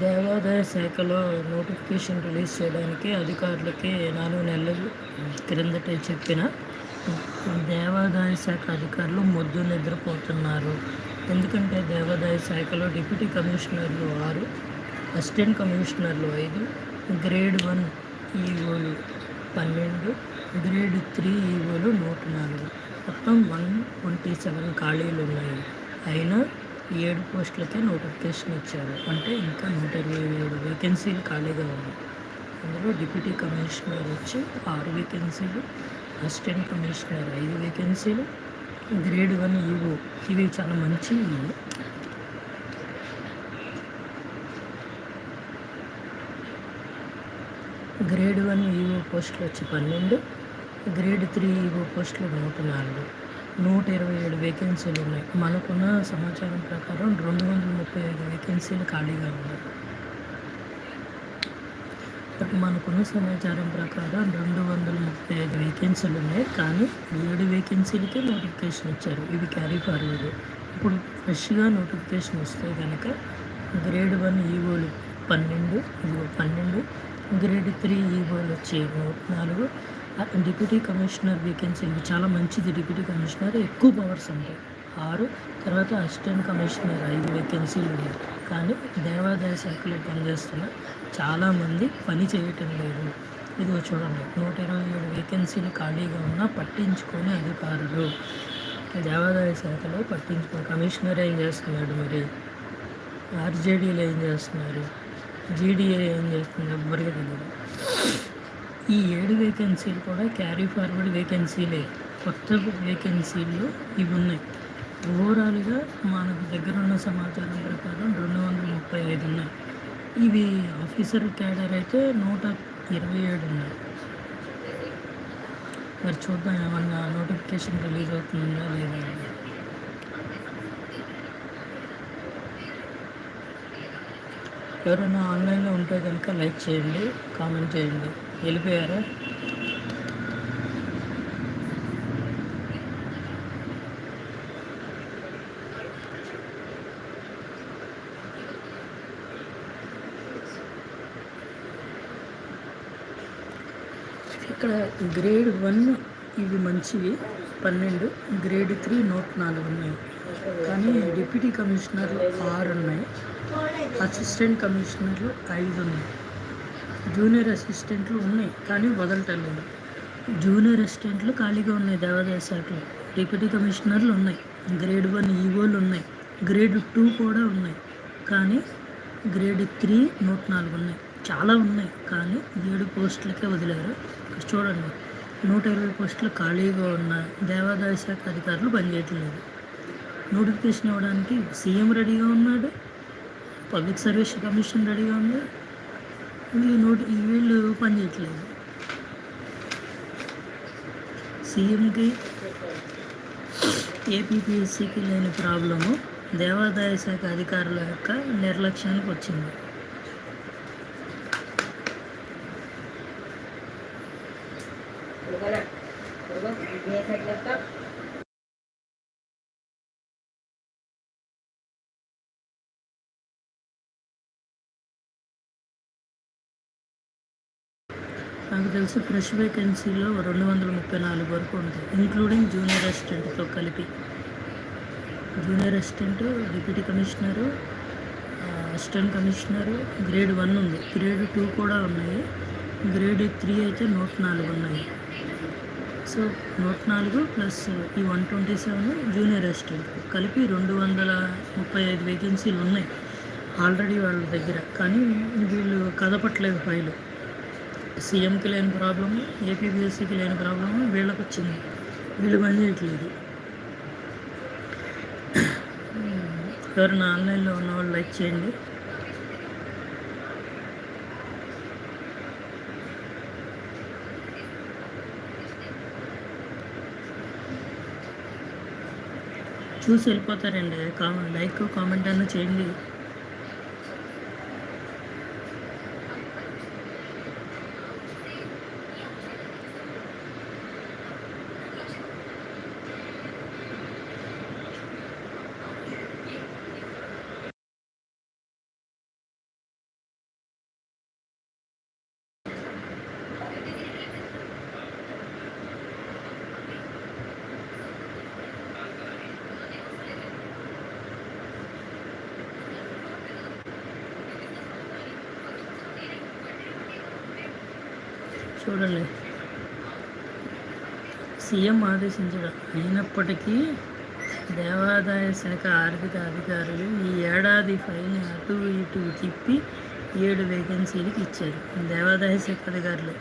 దేవాదాయ శాఖలో notification release చేయడానికి అధికారులకి నాలుగు నెలలు క్రిందటే చెప్పిన దేవాదాయ శాఖ అధికారులు మొద్దు నిద్రపోతున్నారు. ఎందుకంటే దేవాదాయ శాఖలో డిప్యూటీ కమిషనర్లు ఆరు అసిస్టెంట్ కమిషనర్లు ఐదు గ్రేడ్ వన్ ఈఓలు పన్నెండు గ్రేడ్ త్రీ ఈఓలు నూట నాలుగు. మొత్తం వన్ ట్వంటీ సెవెన్ ఖాళీలు ఉన్నాయి అయినా ఏడు పోస్టులకే నోటిఫికేషన్ ఇచ్చారు. అంటే ఇంకా నూట ఇరవై ఏడు వేకెన్సీలు ఖాళీగా ఉన్నాయి. అందులో డిప్యూటీ కమిషనర్ వచ్చి ఆరు వేకెన్సీలు అసిస్టెంట్ కమిషనర్ ఐదు వేకెన్సీలు గ్రేడ్ వన్ ఈవో ఇవి చాలా మంచి గ్రేడ్ వన్ ఈవో పోస్టులు వచ్చి పన్నెండు గ్రేడ్ త్రీ ఈవో పోస్టులు నూట నాలుగు. నూట ఇరవై ఏడు వేకెన్సీలు ఉన్నాయి. మనకున్న సమాచారం ప్రకారం రెండు వందల ముప్పై ఐదు వేకెన్సీలు ఖాళీగా ఉన్నాయి. బట్ మనకున్న సమాచారం ప్రకారం రెండు వందల ముప్పై ఐదు వేకెన్సీలు ఉన్నాయి. కానీ ఏడు వేకెన్సీలకే నోటిఫికేషన్ ఇచ్చారు. ఇవి క్యారీ ఫార్వర్డ్ ఇప్పుడు ఫ్రెష్గా నోటిఫికేషన్ వస్తే కనుక గ్రేడ్ వన్ ఈవోలు పన్నెండు పన్నెండు గ్రేడ్ త్రీ ఈవోలు వచ్చి నాలుగు. డిప్యూటీ కమిషనర్ వేకెన్సీ చాలా మంచిది. డిప్యూటీ కమిషనర్ ఎక్కువ పవర్స్ ఉంటాయి. ఆరు తర్వాత అసిస్టెంట్ కమిషనర్ ఐదు వేకెన్సీలు ఉన్నాయి. కానీ దేవాదాయ శాఖలో పనిచేస్తున్న చాలామంది పని చేయటం లేదు. ఇదిగో చూడండి నూట ఇరవై ఏడు వేకెన్సీలు ఖాళీగా ఉన్నా పట్టించుకొని అధికారులు. దేవాదాయ శాఖలో పట్టించుకో కమిషనర్ ఏం చేస్తున్నాడు మరి? ఆర్జేడీలు ఏం చేస్తున్నారు? జీడీఏ ఏం చేస్తుంది ఎవ్వరికి తెలియదు. ఈ ఏడు వేకెన్సీలు కూడా క్యారీ ఫార్వర్డ్ వేకెన్సీలే కొత్త వేకెన్సీలు ఇవి ఉన్నాయి. ఓవరాల్గా మనకు దగ్గర ఉన్న సమాచారం ప్రకారం రెండు వందల ముప్పై ఐదు ఉన్నాయి. ఇవి ఆఫీసర్ క్యాడర్ అయితే నూట ఇరవై ఏడు ఉన్నాయి. మరి చూద్దాం ఏమన్నా నోటిఫికేషన్ రిలీజ్ అవుతుందా లేదా ఎవరైనా ఆన్లైన్లో ఉంటే కనుక లైక్ చేయండి కామెంట్ చేయండి. వెళ్ళిపోయారా? ఇక్కడ గ్రేడ్ వన్ ఇవి మంచివి పన్నెండు. గ్రేడ్ త్రీ నూట నాలుగు ఉన్నాయి. కానీ డిప్యూటీ కమిషనర్ ఆరు ఉన్నాయి అసిస్టెంట్ కమిషనర్లు ఐదు ఉన్నాయి జూనియర్ అసిస్టెంట్లు ఉన్నాయి కానీ వదలటలేదు. జూనియర్ అసిస్టెంట్లు ఖాళీగా ఉన్నాయి దేవాదాయ శాఖలో డిప్యూటీ కమిషనర్లు ఉన్నాయి గ్రేడ్ వన్ ఈవోలు ఉన్నాయి గ్రేడ్ టూ కూడా ఉన్నాయి కానీ గ్రేడ్ త్రీ నూట నాలుగు ఉన్నాయి. చాలా ఉన్నాయి కానీ ఏడు పోస్టులకే వదిలేరు. చూడండి నూట ఇరవై పోస్టులు ఖాళీగా ఉన్న దేవాదాయ శాఖ అధికారులు పనిచేయట్లేదు. నోటిఫికేషన్ ఇవ్వడానికి సీఎం రెడీగా ఉన్నాడు పబ్లిక్ సర్వీస్ కమిషన్ రెడీగా ఉంది. ఈ నోటి వీళ్ళు పనిచేయట్లేదు సీఎంకి ఏపీపీఎస్సికి లేని ప్రాబ్లము దేవాదాయ శాఖ అధికారుల యొక్క నిర్లక్ష్యానికి వచ్చింది. నాకు తెలిసి ఫ్రెష్ వేకెన్సీలో రెండు వందల ముప్పై నాలుగు వరకు ఉంది ఇంక్లూడింగ్ జూనియర్ అసిస్టెంట్తో కలిపి. Junior assistant deputy commissioner assistant commissioner grade one ఉంది. గ్రేడ్ టూ కూడా ఉన్నాయి. గ్రేడ్ త్రీ అయితే నూట నాలుగు ఉన్నాయి. సో నూట నాలుగు ప్లస్ ఈ one twenty seven junior assistant. కలిపి రెండు వందల ముప్పై ఐదు వేకెన్సీలు ఉన్నాయి ఆల్రెడీ వాళ్ళ దగ్గర. కానీ వీళ్ళు కదపట్లేదు ఫైలు. సీఎంకి లేని ప్రాబ్లము ఏపీబీఎస్సీకి లేని ప్రాబ్లము వీళ్ళకి వచ్చింది వీళ్ళు పని చేయట్లేదు. ఎవరైనా ఆన్లైన్లో ఉన్న వాళ్ళు లైక్ చేయండి. చూసి వెళ్ళిపోతారండి. కామెంట్ లైక్ కామెంట్ అన్న చేయండి. చూడండి. సీఎం ఆదేశించడం అయినప్పటికీ దేవాదాయ శాఖ ఆర్థిక అధికారులు ఈ ఏడాది ఫైన్ అటు ఇటు తిప్పి ఏడు వేకెన్సీలకు ఇచ్చారు. దేవాదాయ శాఖ అధికారులే